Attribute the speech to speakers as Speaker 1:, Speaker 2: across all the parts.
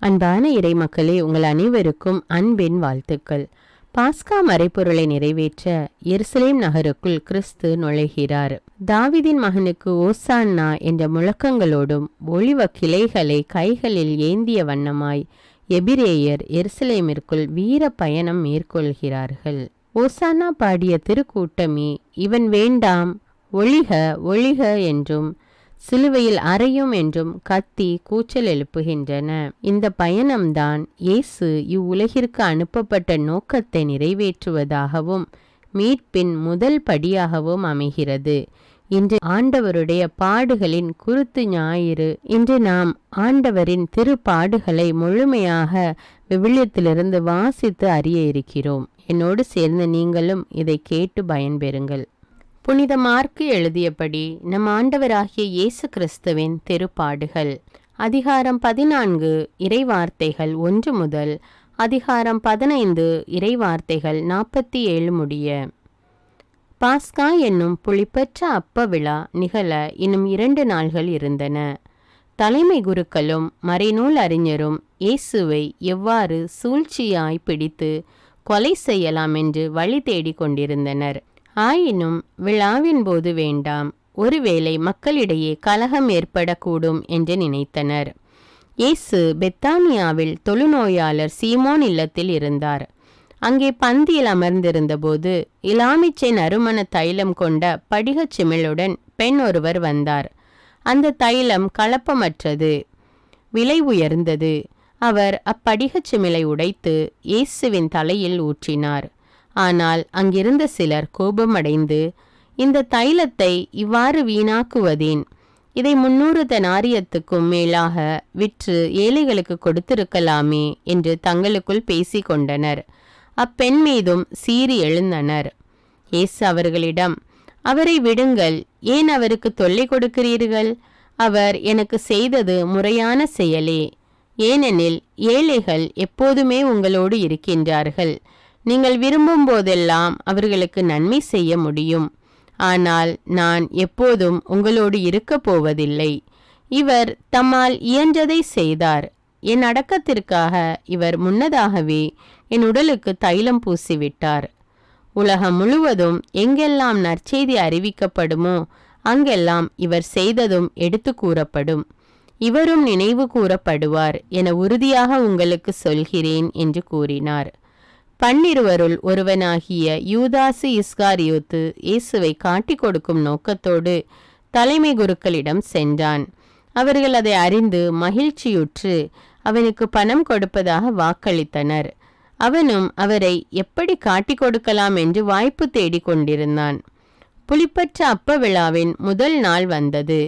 Speaker 1: அன்பான இறைமக்களே உங்கள் அனைவருக்கும் அன்பின் வாழ்த்துக்கள். பாஸ்கா மறைப்பொருளை நிறைவேற்ற எருசலேம் நகருக்குள் கிறிஸ்து நுழைகிறார். தாவிதின் மகனுக்கு ஓசான்னா என்ற முழக்கங்களோடும் ஒளிவ கிளைகளை கைகளில் ஏந்திய வண்ணமாய் எபிரேயர் எருசலேமிற்குள் வீர பயணம் மேற்கொள்கிறார்கள். ஓசானா பாடிய திருக்கூட்டமே இவன் வேண்டாம் ஒளிக ஒளிக என்றும் சிலுவையில் அறையும் என்றும் கத்தி கூச்சல் எழுப்புகின்றன. இந்த பயணம்தான் இயேசு இவ்வுலகிற்கு அனுப்பப்பட்ட நோக்கத்தை நிறைவேற்றுவதாகவும் மீட்பின் முதல் படியாகவும் அமைகிறது. இன்று ஆண்டவருடைய பாடுகளின் குருத்து ஞாயிறு இன்று நாம் ஆண்டவரின் திருப்பாடுகளை முழுமையாக விவிலியத்திலிருந்து வாசித்து அறிய இருக்கிறோம். என்னோடு சேர்ந்து நீங்களும் இதை கேட்டு பயன்பெறுங்கள். புனித மார்க்கு எழுதியபடி நம் ஆண்டவராகிய இயேசு கிறிஸ்துவின் திருப்பாடுகள். அதிகாரம் பதினான்கு இறைவார்த்தைகள் ஒன்று முதல் அதிகாரம் பதினைந்து இறைவார்த்தைகள் நாற்பத்தி ஏழு முடிய. பாஸ்கா என்னும் புளிப்பற்ற அப்ப விழா நிகழ இன்னும் இரண்டு நாள்கள் இருந்தன. தலைமை குருக்களும் மறைநூல் அறிஞரும் இயேசுவை எவ்வாறு சூழ்ச்சியாய் பிடித்து கொலை செய்யலாம் என்று வழி தேடிக் கொண்டிருந்தனர். ஆயினும் விழாவின் போது வேண்டாம். ஒருவேளை மக்களிடையே கலகம் ஏற்படக்கூடும் என்று நினைத்தனர். இயேசு பெத்தானியாவில் தொழுநோயாளர் சீமோன் இல்லத்தில் இருந்தார். அங்கே பந்தியில் அமர்ந்திருந்தபோது இலாமிச்சை நறுமண தைலம் கொண்ட படிகச் சிமிழுடன் பெண் ஒருவர் வந்தார். அந்த தைலம் கலப்பமற்றது விலை உயர்ந்தது. அவர் அப்படிகச் சிமிழை உடைத்து இயேசுவின் தலையில் ஊற்றினார். ஆனால் அங்கிருந்த சிலர் கோபமடைந்து இந்த தைலத்தை இவ்வாறு வீணாக்குவதேன்? இதை முன்னூறு தனாரியத்துக்கும் மேலாக விற்று ஏழைகளுக்கு கொடுத்திருக்கலாமே என்று தங்களுக்குள் பேசிக்கொண்டனர். அப்பெண் மீதும் சீறி எழுந்தனர். ஏசு அவர்களிடம் அவரை விடுங்கள் ஏன் அவருக்கு தொல்லை கொடுக்கிறீர்கள்? அவர் எனக்கு செய்தது முறையான செயலே. ஏனெனில் ஏழைகள் எப்போதுமே உங்களோடு இருக்கின்றார்கள். நீங்கள் விரும்பும் போதெல்லாம் அவர்களுக்கு நன்மை செய்ய முடியும். ஆனால் நான் எப்போதும் உங்களோடு இருக்கப் போவதில்லை. இவர் தம்மால் இயன்றதை செய்தார். என் அடக்கத்திற்காக இவர் முன்னதாகவே என் உடலுக்கு தைலம் பூசிவிட்டார். உலகம் முழுவதும் எங்கெல்லாம் நற்செய்தி அறிவிக்கப்படுமோ அங்கெல்லாம் இவர் செய்ததும் எடுத்து கூறப்படும். இவரும் நினைவு கூறப்படுவார் என உறுதியாக உங்களுக்கு சொல்கிறேன் என்று கூறினார். பன்னிருவருள் ஒருவனாகிய யூதாசு இஸ்காரியோத்து இயேசுவை காட்டிக் கொடுக்கும் நோக்கத்தோடு தலைமை குருக்களிடம் சென்றான். அவர்கள் அதை அறிந்து மகிழ்ச்சியுற்று அவனுக்கு பணம் கொடுப்பதாக வாக்களித்தனர். அவனும் அவரை எப்படி காட்டிக் கொடுக்கலாம் என்று வாய்ப்பு தேடிக் கொண்டிருந்தான். புலிப்பற்ற அப்ப விழாவின் முதல் நாள் வந்தது.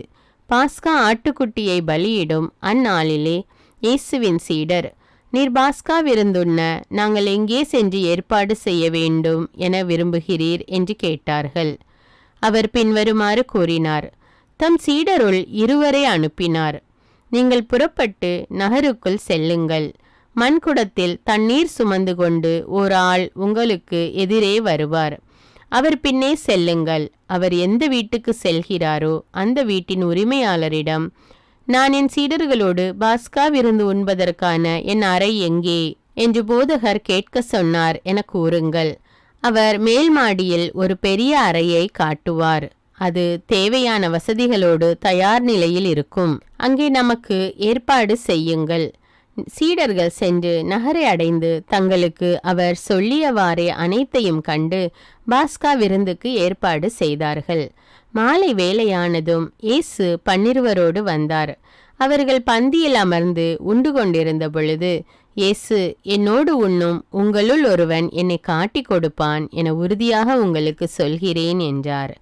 Speaker 1: பாஸ்கா ஆட்டுக்குட்டியை பலியிடும் அந்நாளிலே இயேசுவின் சீடர் நீர் பாஸ்காவிருந்துண்ண நாங்கள் எங்கே சென்று ஏற்பாடு செய்ய வேண்டும் என விரும்புகிறீர் என்று கேட்டார்கள். அவர் பின்வருமாறு கூறினார் தம் சீடருள் இருவரை அனுப்பினார். நீங்கள் புறப்பட்டு நகருக்குள் செல்லுங்கள். மண்குடத்தில் தண்ணீர் சுமந்து கொண்டு ஒரு ஆள் உங்களுக்கு எதிரே வருவார். அவர் பின்னே செல்லுங்கள். அவர் எந்த வீட்டுக்கு செல்கிறாரோ அந்த வீட்டின் உரிமையாளரிடம் நான் என் சீடர்களோடு பாஸ்கா விருந்து உண்பதற்கான என் அறை எங்கே? என்று போதகர் கேட்க சொன்னார் என கூறுங்கள். அவர் மேல் மாடியில் ஒரு பெரிய அறையை காட்டுவார். அது தேவையான வசதிகளோடு தயார் நிலையில் இருக்கும். அங்கே நமக்கு ஏற்பாடு செய்யுங்கள். சீடர்கள் சென்று நகரை அடைந்து தங்களுக்கு அவர் சொல்லியவாறே அனைத்தையும் கண்டு பாஸ்கா விருந்துக்கு ஏற்பாடு செய்தார்கள். மாலை வேலையானதும் இயேசு பன்னிருவரோடு வந்தார். அவர்கள் பந்தியில் அமர்ந்து உண்டு கொண்டிருந்த பொழுது இயேசு என்னோடு உண்ணும் உங்களுள் ஒருவன் என்னை காட்டிக் கொடுப்பான் என உறுதியாக உங்களுக்கு சொல்கிறேன் என்றார்.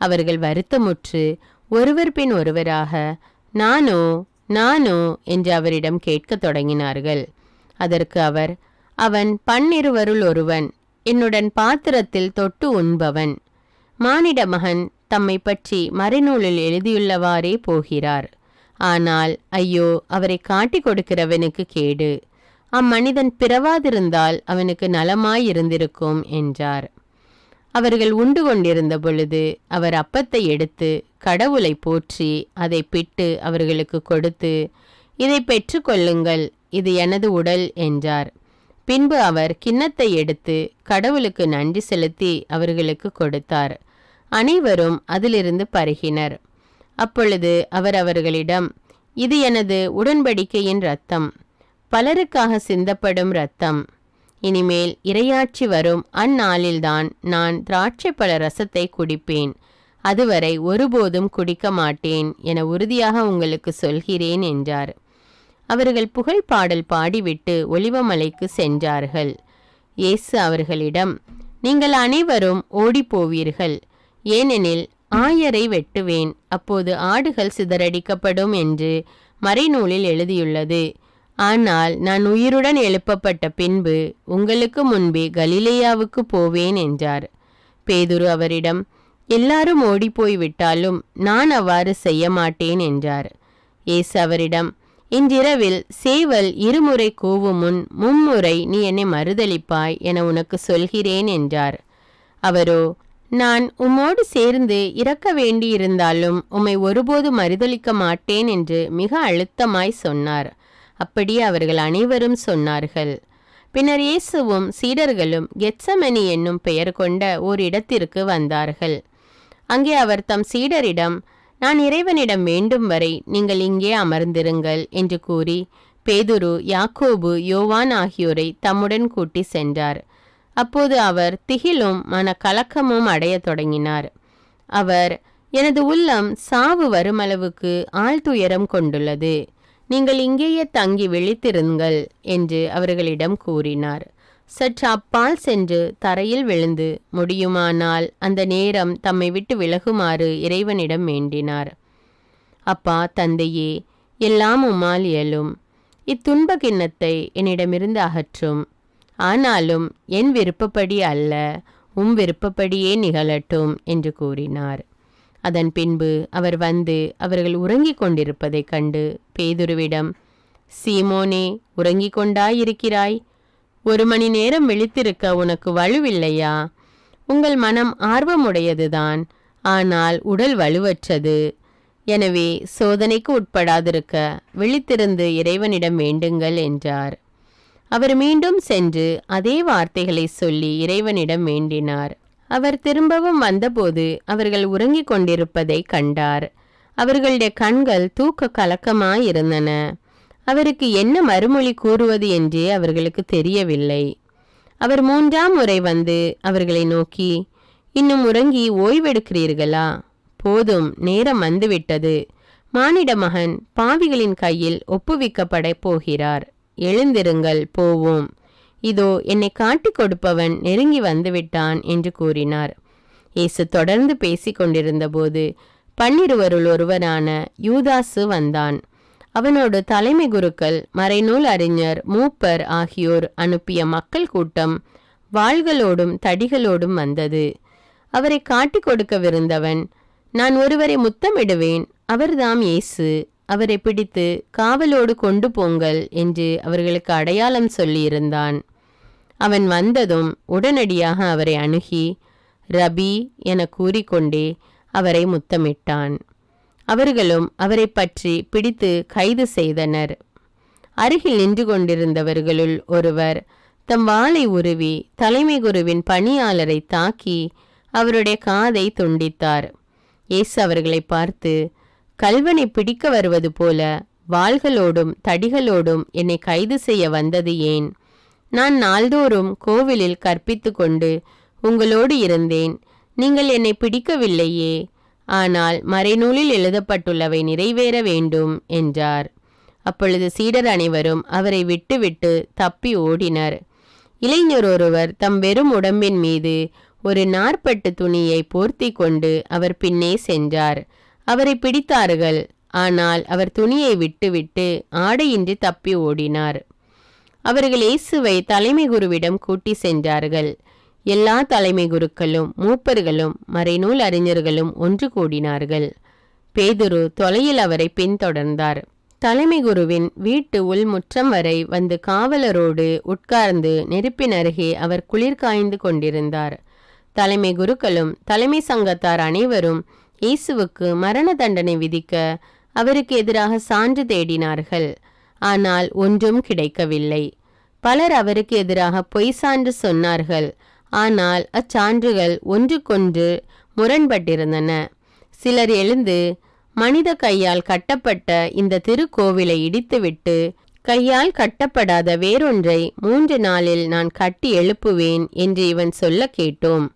Speaker 1: அவர்கள் வருத்தமுற்று ஒருவர் பின் ஒருவராக நானோ நானோ என்று அவரிடம் கேட்கத் தொடங்கினார்கள். அதற்கு அவர் அவன் பன்னிருவருள் ஒருவன் என்னுடன் பாத்திரத்தில் தொட்டு உண்பவன். மானிட மகன் தம்மை பற்றி மறைநூலில் எழுதியுள்ளவாறே போகிறார். ஆனால் ஐயோ அவரை காட்டிக் கொடுக்கிறவனுக்கு கேடு. அம்மனிதன் பிறவாதிருந்தால் அவனுக்கு நலமாயிருந்திருக்கும் என்றார். அவர்கள் உண்டு கொண்டிருந்த பொழுது அவர் அப்பத்தை எடுத்து கடவுளை போற்றி அதை பிட்டு அவர்களுக்கு கொடுத்து இதை பெற்றுக்கொள்ளுங்கள் இது எனது உடல் என்றார். பின்பு அவர் கிண்ணத்தை எடுத்து கடவுளுக்கு நன்றி செலுத்தி அவர்களுக்கு கொடுத்தார். அனைவரும் அதிலிருந்து பருகினர். அப்பொழுது அவர் அவர்களிடம் இது எனது உடன்படிக்கையின் இரத்தம். பலருக்காக சிந்தப்படும் இரத்தம். இனிமேல் இரையாட்சி வரும் அந்நாளில்தான் நான் திராட்சை பழ ரசத்தை குடிப்பேன். அதுவரை ஒருபோதும் குடிக்க மாட்டேன் என உறுதியாக உங்களுக்கு சொல்கிறேன் என்றார். அவர்கள் புகழ் பாடல் பாடிவிட்டு ஒளிவமலைக்கு சென்றார்கள். இயேசு அவர்களிடம் நீங்கள் அனைவரும் ஓடிப்போவீர்கள். ஏனெனில் ஆயரை வெட்டுவேன் அப்போது ஆடுகள் சிதறடிக்கப்படும் என்று மறைநூலில் எழுதியுள்ளது. ஆனால் நான் உயிருடன் எழுப்பப்பட்ட பின்பு உங்களுக்கு முன்பே கலிலேயாவுக்கு போவேன் என்றார். பேதுரு அவரிடம் எல்லாரும் ஓடிப்போய் விட்டாலும் நான் அவ்வாறு செய்ய மாட்டேன் என்றார். ஏசு அவரிடம் இன்றிரவில் சேவல் இருமுறை கூவும் முன் மும்முறை நீ என்னை மறுதளிப்பாய் என உனக்கு சொல்கிறேன் என்றார். அவரோ நான் உம்மோடு சேர்ந்து இறக்க வேண்டியிருந்தாலும் உம்மை ஒருபோது மறுதளிக்க மாட்டேன் என்று மிக அழுத்தமாய் சொன்னார். அப்படியே அவர்கள் அனைவரும் சொன்னார்கள். பின்னர் இயேசுவும் சீடர்களும் கெட்சமணி என்னும் பெயர் கொண்ட ஓர் இடத்திற்கு வந்தார்கள். அங்கே அவர் தம் சீடரிடம் நான் இறைவனிடம் வேண்டும் வரை நீங்கள் இங்கே அமர்ந்திருங்கள் என்று கூறி பேதுரு யாக்கோபு யோவான் ஆகியோரை தம்முடன் கூட்டி சென்றார். அப்போது அவர் திகிலும் மன கலக்கமும் தொடங்கினார். அவர் எனது உள்ளம் சாவு வருமளவுக்கு ஆழ்துயரம் கொண்டுள்ளது. நீங்கள் இங்கேயே தங்கி விழித்திருங்கள் என்று அவர்களிடம் கூறினார். சற்று அப்பால் சென்று தரையில் விழுந்து முடியுமானால் அந்த நேரம் தம்மை விட்டு விலகுமாறு இறைவனிடம் வேண்டினார். அப்பா தந்தையே எல்லாம் உமால் இயலும். இத்துன்ப கிண்ணத்தை என்னிடமிருந்து அகற்றும். ஆனாலும் என் விருப்பப்படி அல்ல உம் விருப்பப்படியே நிகழட்டும் என்று கூறினார். அதன் பின்பு அவர் வந்து அவர்கள் உறங்கிக் கொண்டிருப்பதைக் கண்டு பேதுருவிடம் சீமோனே உறங்கிக் கொண்டாயிருக்கிறாய். ஒரு மணி நேரம் விழித்திருக்க உனக்கு வலுவில்லையா? உங்கள் மனம் ஆர்வமுடையதுதான் ஆனால் உடல் வலுவற்றது. எனவே சோதனைக்கு உட்படாதிருக்க விழித்திருந்து இறைவனிடம் வேண்டுங்கள் என்றார். அவர் மீண்டும் சென்று அதே வார்த்தைகளை சொல்லி இறைவனிடம் வேண்டினார். அவர் திரும்பவும் வந்தபோது அவர்கள் உறங்கிக் கொண்டிருப்பதை கண்டார். அவர்களுடைய கண்கள் தூக்க கலக்கமாயிருந்தன. அவருக்கு என்ன மறுமொழி கூறுவது என்றே அவர்களுக்கு தெரியவில்லை. அவர் மூன்றாம் முறை வந்து அவர்களை நோக்கி இன்னும் உறங்கி ஓய்வெடுக்கிறீர்களா? போதும் நேரம் வந்துவிட்டது. மானிட மகன் பாவிகளின் கையில் ஒப்புவிக்கப்பட போகிறார். எழுந்திருங்கள் போவோம். இதோ என்னை காட்டிக் கொடுப்பவன் நெருங்கி வந்துவிட்டான் என்று கூறினார். இயேசு தொடர்ந்து பேசிக் கொண்டிருந்தபோது பன்னிருவருள் ஒருவரான யூதாசு வந்தான். அவனோடு தலைமை குருக்கள் மறைநூல் அறிஞர் மூப்பர் ஆகியோர் அனுப்பிய மக்கள் கூட்டம் வாள்களோடும் தடிகளோடும் வந்தது. அவரை காட்டிக் கொடுக்கவிருந்தவன் நான் ஒருவரை முத்தமிடுவேன் அவர்தாம் இயேசு அவரை பிடித்து காவலோடு கொண்டு போங்கள் என்று அவர்களுக்கு அடையாளம் சொல்லியிருந்தான். அவன் வந்ததும் உடனடியாக அவரை அணுகி ரபி என கூறிக்கொண்டே அவரை முத்தமிட்டான். அவர்களும் அவரை பற்றி பிடித்து கைது செய்தனர். அருகில் நின்று கொண்டிருந்தவர்களுள் ஒருவர் தம் வாளை உருவி தலைமை குருவின் பணியாளரை தாக்கி அவருடைய காதை துண்டித்தார். இயேசு அவர்களை பார்த்து கல்வனை பிடிக்க வருவது போல வாள்களோடும் தடிகளோடும் என்னை கைது செய்ய வந்தது ஏன்? நான் நாள்தோறும் கோவிலில் கற்பித்து கொண்டு உங்களோடு இருந்தேன். நீங்கள் என்னை பிடிக்கவில்லையே. ஆனால் மறைநூலில் எழுதப்பட்டுள்ளவை நிறைவேற வேண்டும் என்றார். அப்பொழுது சீடர் அனைவரும் அவரை விட்டுவிட்டு தப்பி ஓடினர். இளைஞர் ஒருவர் தம் வெறும் உடம்பின் மீது ஒரு நாற்பட்டு துணியை போர்த்தி கொண்டு அவர் பின்னே சென்றார். அவரை பிடித்தார்கள். ஆனால் அவர் துணியை விட்டுவிட்டு ஆடையின்றி தப்பி ஓடினார். அவர்கள் இயேசுவை தலைமை குருவிடம் கூட்டி சென்றார்கள். எல்லா தலைமை குருக்களும் மூப்பர்களும் மறைநூல் அறிஞர்களும் ஒன்று கூடினார்கள். பேதுரு தொலையில் அவரை பின்தொடர்ந்தார். தலைமை குருவின் வீட்டு உள்முற்றம் வரை வந்து காவலரோடு உட்கார்ந்து நெருப்பின் அருகே அவர் குளிர் காய்ந்து கொண்டிருந்தார். தலைமை குருக்களும் தலைமை சங்கத்தார் அனைவரும் இயேசுவுக்கு மரண தண்டனை விதிக்க அவருக்கு எதிராக சான்று தேடினார்கள். ஆனால் ஒன்றும் கிடைக்கவில்லை. பலர் அவருக்கு எதிராக பொய் சான்று சொன்னார்கள். ஆனால் அச்சான்றுகள் ஒன்றுக்கொன்று முரண்பட்டிருந்தன. சிலர் எழுந்து மனித கையால் கட்டப்பட்ட இந்த திருக்கோவிலை இடித்துவிட்டு கையால் கட்டப்படாத வேறொன்றை மூன்று நாளில் நான் கட்டி எழுப்புவேன் என்று இவன் சொல்ல கேட்டோம்.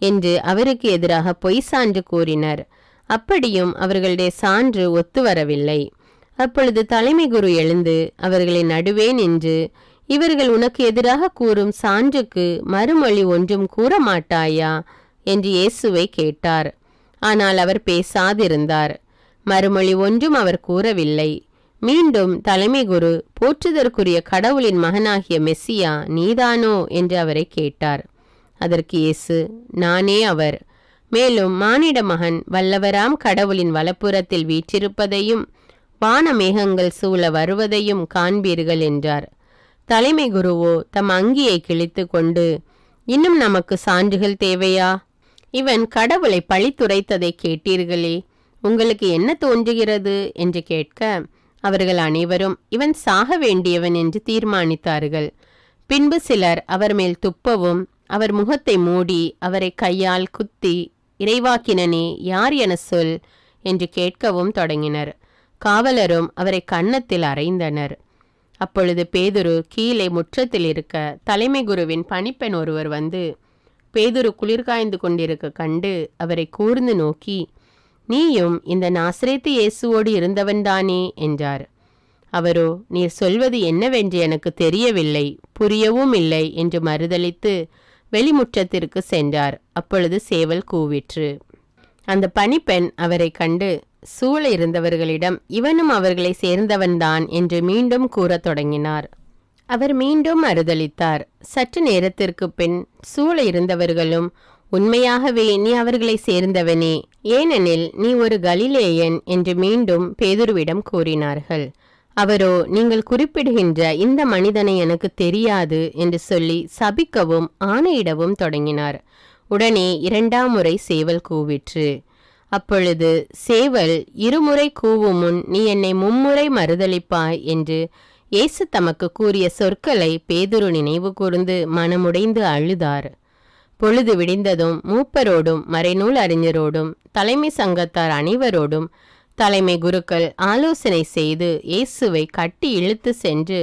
Speaker 1: என்று அவருக்கு எதிராக பொய் சான்று கூறினர். அப்படியும் அவர்களுடைய சான்று ஒத்து வரவில்லை அப்பொழுது தலைமை குரு எழுந்து அவர்களை நடுவே நின்று இவர்கள் உனக்கு எதிராக கூறும் சான்றுக்கு மறுமொழி ஒன்றும் கூற மாட்டாயா என்று இயேசுவை கேட்டார். ஆனால் அவர் பேசாதிருந்தார். மறுமொழி ஒன்றும் அவர் கூறவில்லை. மீண்டும் தலைமை குரு போற்றுதற்குரிய கடவுளின் மகனாகிய மெஸ்ஸியா நீதானோ? என்று அவரை கேட்டார். அதற்கு இயேசு நானே அவர். மேலும் மானிட மகன் வல்லவராம் கடவுளின் வலப்புறத்தில் வீற்றிருப்பதையும் வான மேகங்கள் சூழ வருவதையும் காண்பீர்கள் என்றார். தலைமை குருவோ தம் அங்கியை கிழித்து கொண்டு இன்னும் நமக்கு சான்றுகள் தேவையா? இவன் கடவுளை பழித்துரைத்ததை கேட்டீர்களே உங்களுக்கு என்ன தோன்றுகிறது? என்று கேட்க அவர்கள் அனைவரும் இவன் சாக வேண்டியவன் என்று தீர்மானித்தார்கள். பின்பு சிலர் அவர் மேல் துப்பவும் அவர் முகத்தை மூடி அவரை கையால் குத்தி இறைவாக்கினனே யார் என சொல் என்று கேட்கவும் தொடங்கினர். காவலரும் அவரை கன்னத்தில் அறைந்தனர். அப்பொழுது பேதுரு கீழே முற்றத்தில் இருக்க தலைமை குருவின் பணிப்பெண் ஒருவர் வந்து பேதுரு குளிர்காய்ந்து கொண்டிருக்க கண்டு அவரை கூர்ந்து நோக்கி நீயும் இந்த நாசரேத்து இயேசுவோடு இருந்தவன்தானே என்றார். அவரோ நீர் சொல்வது என்னவென்று எனக்கு தெரியவில்லை புரியவும் இல்லை என்று மறுதளித்து வெளிமுற்றத்திற்கு சென்றார். அப்பொழுது சேவல் கூவிற்று அந்த பணிப்பெண் அவரை கண்டு சூழ இருந்தவர்களிடம் இவனும் அவர்களை சேர்ந்தவன்தான் என்று மீண்டும் கூறத் தொடங்கினார். அவர் மீண்டும் அறுதளித்தார் சற்று நேரத்திற்கு பின் சூழ இருந்தவர்களும் உண்மையாகவே நீ அவர்களை சேர்ந்தவனே ஏனெனில் நீ ஒரு கலிலேயன் என்று மீண்டும் பேதுருவிடம் கூறினார்கள். அவரோ நீங்கள் குறிப்பிடுகின்ற இந்த மனிதனை எனக்கு தெரியாது என்று சொல்லி சபிக்கவும் ஆணையிடவும் தொடங்கினார். உடனே இரண்டாம் முறை சேவல் கூவிற்று. அப்பொழுது சேவல் இருமுறை கூவும் முன் நீ என்னை மும்முறை மறுதளிப்பாய் என்று இயேசு தமக்கு கூறிய சொற்களை பேதுரு நினைவு கூர்ந்து மனமுடைந்து அழுதார். பொழுது விடிந்ததும் மூப்பரோடும் மறைநூல் அறிஞரோடும் தலைமை சங்கத்தார் அனைவரோடும் தலைமை குருக்கள் ஆலோசனை செய்து இயேசுவை கட்டி இழுத்து சென்று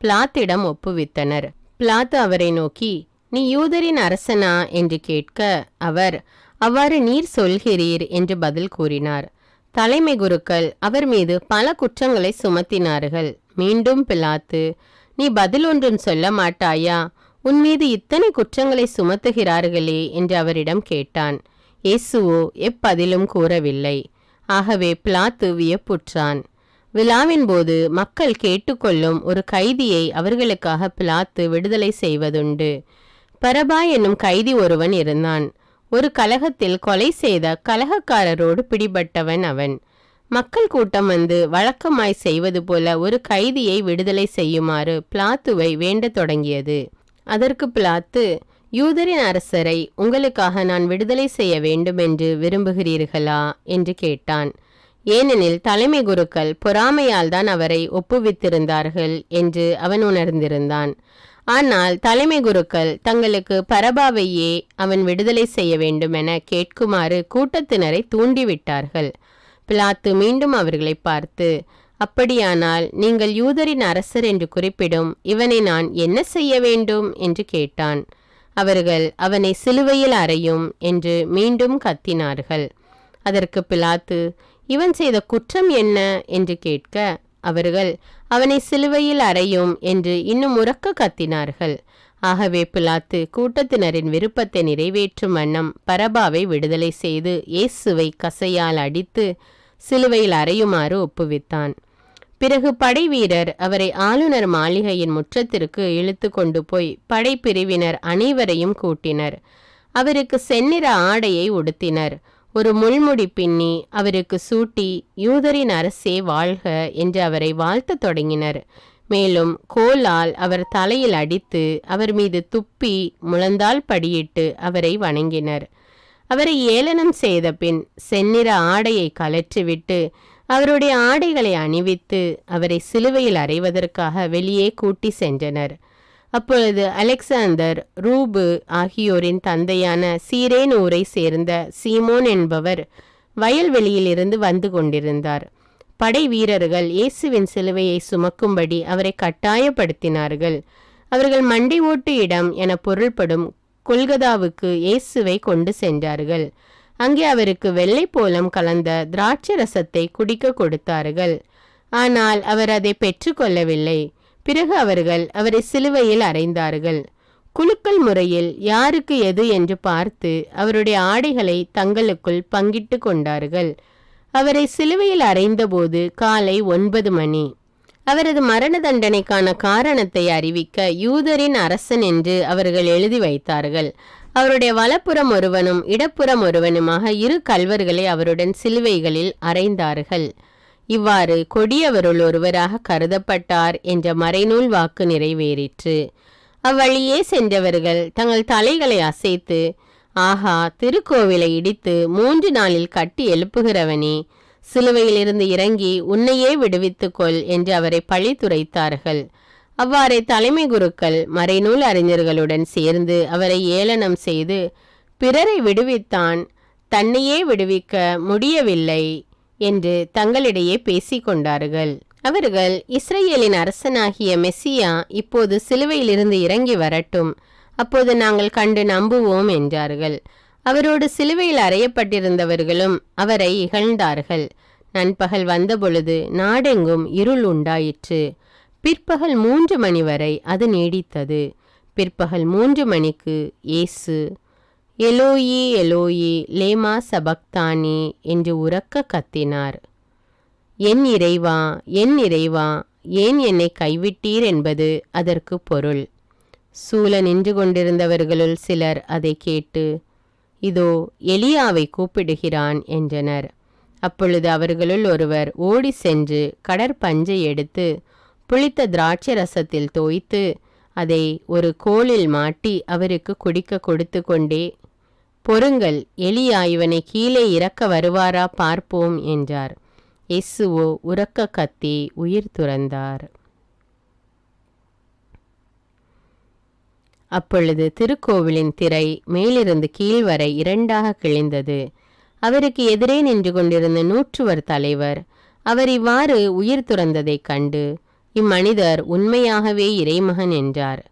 Speaker 1: பிளாத்திடம் ஒப்புவித்தனர். பிளாத்து அவரை நோக்கி நீ யூதரின் அரசனா என்று கேட்க அவர் அவ்வாறு நீர் சொல்கிறீர் என்று பதில் கூறினார். தலைமை குருக்கள் அவர் மீது பல குற்றங்களை சுமத்தினார்கள். மீண்டும் பிலாத்து நீ பதில் ஒன்றும் சொல்ல மாட்டாயா? உன் மீது இத்தனை குற்றங்களை சுமத்துகிறார்களே என்று அவரிடம் கேட்டான். இயேசுவோ எப்பதிலும் கூறவில்லை. ஆகவே பிலாத்து வியப்புற்றான் விழாவின் போது மக்கள் கேட்டுக்கொள்ளும் ஒரு கைதியை அவர்களுக்காக பிலாத்து விடுதலை செய்வதுண்டு. பரபா என்னும் கைதி ஒருவன் இருந்தான். ஒரு கலகத்தில் கொலை செய்த கலகக்காரரோடு பிடிபட்டவன் அவன். மக்கள் கூட்டம் வந்து வழக்கமாய் செய்வது போல ஒரு கைதியை விடுதலை செய்யுமாறு பிளாத்துவை வேண்டத் தொடங்கியது. அதற்கு பிளாத்து யூதரின் அரசரை உங்களுக்காக நான் விடுதலை செய்ய வேண்டுமென்று விரும்புகிறீர்களா? என்று கேட்டான். ஏனெனில் தலைமை குருக்கள் பொறாமையால் தான் அவரை ஒப்புவித்திருந்தார்கள் என்று அவன் உணர்ந்திருந்தான். ஆனால் தலைமை குருக்கள் தங்களுக்கு பரபாவையே அவன் விடுதலை செய்ய வேண்டுமென கேட்குமாறு கூட்டத்தினரை தூண்டிவிட்டார்கள். பிலாத்து மீண்டும் அவர்களை பார்த்து அப்படியானால் நீங்கள் யூதரின் அரசர் என்று குறிப்பிடும் இவனை நான் என்ன செய்ய வேண்டும்? என்று கேட்டான். அவர்கள் அவனை சிலுவையில் அறையும் என்று மீண்டும் கத்தினார்கள். அதற்கு பிலாத்து இவன் செய்த குற்றம் என்ன? என்று கேட்க அவர்கள் அவனை சிலுவையில் அறையும் என்று இன்னும் உறக்க கத்தினார்கள். ஆகவே பிலாத்து கூட்டத்தினரின் விருப்பத்தை நிறைவேற்றும் வண்ணம் பரபாவை விடுதலை செய்து இயேசுவை கசையால் அடித்து சிலுவையில் அறையுமாறு ஒப்புவித்தான். பிறகு படைவீரர் அவரை ஆளுநர் மாளிகையின் முற்றத்திற்கு இழுத்து கொண்டு போய் படைப்பிரிவினர் அனைவரையும் கூட்டினர். அவருக்கு செந்நிற ஆடையை உடுத்தினர். ஒரு முள்முடி பின்னி அவருக்கு சூட்டி யூதரின் அரசே வாழ்க என்று அவரை வாழ்த்தத் தொடங்கினர். மேலும் கோலால் அவர் தலையில் அடித்து அவர் மீது துப்பி முழந்தால் படியிட்டு அவரை வணங்கினர். அவரை ஏளனம் செய்த பின் செந்நிற ஆடையை கலற்றிவிட்டு அவருடைய ஆடைகளை அணிவித்து அவரை சிலுவையில் அறைவதற்காக வெளியே கூட்டி சென்றனர். அப்பொழுது அலெக்சாந்தர் ரூபு ஆகியோரின் தந்தையான சீரேன் ஊரை சேர்ந்த சீமோன் என்பவர் வயல்வெளியிலிருந்து வந்து கொண்டிருந்தார். படை வீரர்கள் இயேசுவின் சிலுவையை சுமக்கும்படி அவரை கட்டாயப்படுத்தினார்கள். அவர்கள் மண்டை ஓட்டு இடம் என பொருள்படும் கொல்கதாவுக்கு இயேசுவை கொண்டு சென்றார்கள். அங்கே அவருக்கு வெள்ளை போலம் கலந்த திராட்சை ரசத்தை குடிக்க கொடுத்தார்கள். ஆனால் அவர் அதை பெற்றுக்கொள்ளவில்லை பிறகு அவர்கள் அவரை சிலுவையில் அறைந்தார்கள். குலுக்கல் முறையில் யாருக்கு எது என்று பார்த்து அவருடைய ஆடைகளை தங்களுக்குள் பங்கிட்டு கொண்டார்கள். அவரை சிலுவையில் அறைந்தபோது காலை ஒன்பது மணி. அவரது மரண தண்டனைக்கான காரணத்தை அறிவிக்க யூதரின் அரசன் என்று அவர்கள் எழுதி வைத்தார்கள். அவருடைய வலப்புறம் ஒருவனும் இடப்புறம் ஒருவனுமாக இரு கல்வர்களை அவருடன் சிலுவைகளில் அறைந்தார்கள். இவ்வாறு கொடியவருள் ஒருவராக கருதப்பட்டார் என்ற மறைநூல் வாக்கு நிறைவேறிற்று. அவ்வழியே சென்றவர்கள் தங்கள் தலைகளை அசைத்து ஆஹா திருக்கோவிலை இடித்து மூன்று நாளில் கட்டி எழுப்புகிறவனே சிலுவையிலிருந்து இறங்கி உன்னையே விடுவித்துக்கொள் என்று அவரை பழித்துரைத்தார்கள். அவ்வாறே தலைமை குருக்கள் மறைநூல் அறிஞர்களுடன் சேர்ந்து அவரை ஏளனம் செய்து பிறரை விடுவித்தான் தன்னையே விடுவிக்க முடியவில்லை என்று தங்களிடையே பேசிக்கொண்டார்கள் அவர்கள் இஸ்ரேலின் அரசனாகிய மெஸ்ஸியா இப்போது சிலுவையிலிருந்து இறங்கி வரட்டும் அப்போது நாங்கள் கண்டு நம்புவோம் என்றார்கள். அவரோடு சிலுவையில் அறையப்பட்டிருந்தவர்களும் அவரை இகழ்ந்தார்கள். நண்பகல் வந்தபொழுது நாடெங்கும் இருள் உண்டாயிற்று. பிற்பகல் மூன்று மணி வரை அது நீடித்தது. பிற்பகல் மூன்று மணிக்கு இயேசு எலோயி எலோயி லேமா சபக்தானி என்று உறக்க கத்தினார். என் இறைவா என் இறைவா ஏன் என்னை கைவிட்டீர் என்பது அதற்கு பொருள். சூழ நின்று கொண்டிருந்தவர்களுள் சிலர் அதை கேட்டு இதோ எலியாவை கூப்பிடுகிறான் என்றனர். அப்பொழுது அவர்களுள் ஒருவர் ஓடி சென்று கடற்பஞ்சை எடுத்து புளித்த திராட்சை ரசத்தில் தோய்த்து அதை ஒரு கோலில் மாட்டி அவருக்கு குடிக்க கொடுத்து கொண்டே பொருங்கள் எலியா இவனை கீழே இறக்க வருவாரா பார்ப்போம் என்றார். இயேசுவோ உறக்க கத்தி உயிர் துறந்தார். அப்பொழுது திருக்கோவிலின் திரை மேலிருந்து கீழ் வரை இரண்டாக கிழிந்தது. அவருக்கு எதிரே நின்று கொண்டிருந்த நூற்றுவர் தலைவர் அவர் இவ்வாறு உயிர் துறந்ததைக் கண்டு இம்மனிதர் உண்மையாகவே இறைமகன் என்றார்.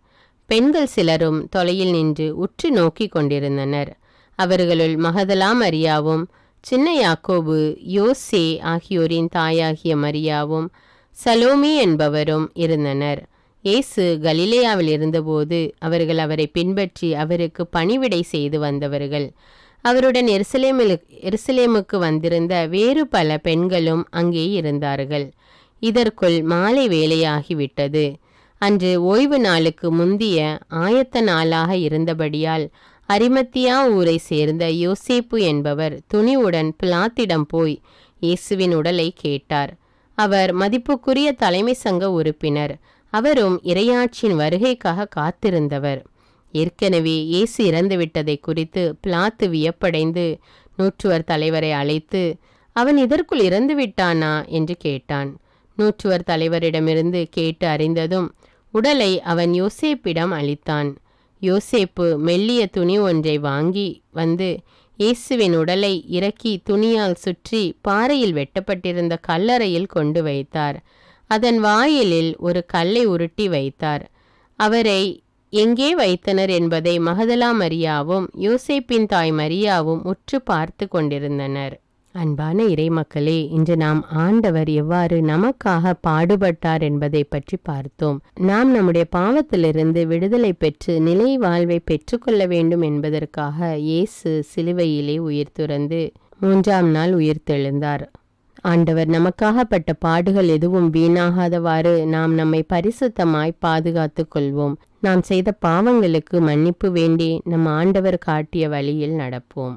Speaker 1: பெண்கள் சிலரும் தொலையில் நின்று உற்று நோக்கிக் கொண்டிருந்தனர். அவர்களுள் மகதலா மரியாவும் சின்ன யாக்கோபு யோசே ஆகியோரின் தாயாகிய மரியாவும் சலோமி என்பவரும் இருந்தனர். இயேசு கலிலேயாவில் இருந்தபோது அவர்கள் அவரை பின்பற்றி அவருக்கு பணிவிடை செய்து வந்தவர்கள். அவருடன் எருசலேமில் எருசலேமுக்கு வந்திருந்த வேறு பல பெண்களும் அங்கே இருந்தார்கள். இதற்குள் மாலை வேலையாகிவிட்டது அன்று ஓய்வு நாளுக்கு முந்திய ஆயத்த நாளாக இருந்தபடியால் அரிமத்தியா ஊரை சேர்ந்த யோசேப்பு என்பவர் துணிவுடன் பிளாத்திடம் போய் இயேசுவின் உடலை கேட்டார். அவர் மதிப்புக்குரிய தலைமை சங்க உறுப்பினர் அவரும் இரையாற்றின் வருகைக்காக காத்திருந்தவர். ஏற்கனவே இயேசு இறந்துவிட்டதை குறித்து பிளாத்து வியப்படைந்து நூற்றுவர் தலைவரை அழைத்து அவன் இதற்குள் இறந்து விட்டானா என்று கேட்டான். நூற்றுவர் தலைவரிடமிருந்து கேட்டு அறிந்ததும் உடலை அவன் யோசேப்பிடம் அளித்தான். யோசேப்பு மெல்லிய துணி ஒன்றை வாங்கி வந்து இயேசுவின் உடலை இறக்கி துணியால் சுற்றி பாறையில் வெட்டப்பட்டிருந்த கல்லறையில் கொண்டு வைத்தார். அதன் வாயிலில் ஒரு கல்லை உருட்டி வைத்தார். அவரை எங்கே வைத்தனர் என்பதை மகதலா மரியாவும் யோசேப்பின் தாய் மரியாவும் உற்று பார்த்து கொண்டிருந்தனர். அன்பான இறைமக்களே இன்று நாம் ஆண்டவர் எவ்வாறு நமக்காக பாடுபட்டார் என்பதை பற்றி பார்த்தோம். நாம் நம்முடைய பாவத்திலிருந்து விடுதலை பெற்று நிலை வாழ்வை பெற்றுக்கொள்ள வேண்டும் என்பதற்காக இயேசு சிலுவையிலே உயிர் துறந்து மூன்றாம் நாள் உயிர்த்தெழுந்தார் ஆண்டவர் நமக்காகப்பட்ட பாடுகள் எதுவும் வீணாகாதவாறு நாம் நம்மை பரிசுத்தமாய் பாதுகாத்து கொள்வோம். நாம் செய்த பாவங்களுக்கு மன்னிப்பு வேண்டி நம் ஆண்டவர் காட்டிய வழியில் நடப்போம்.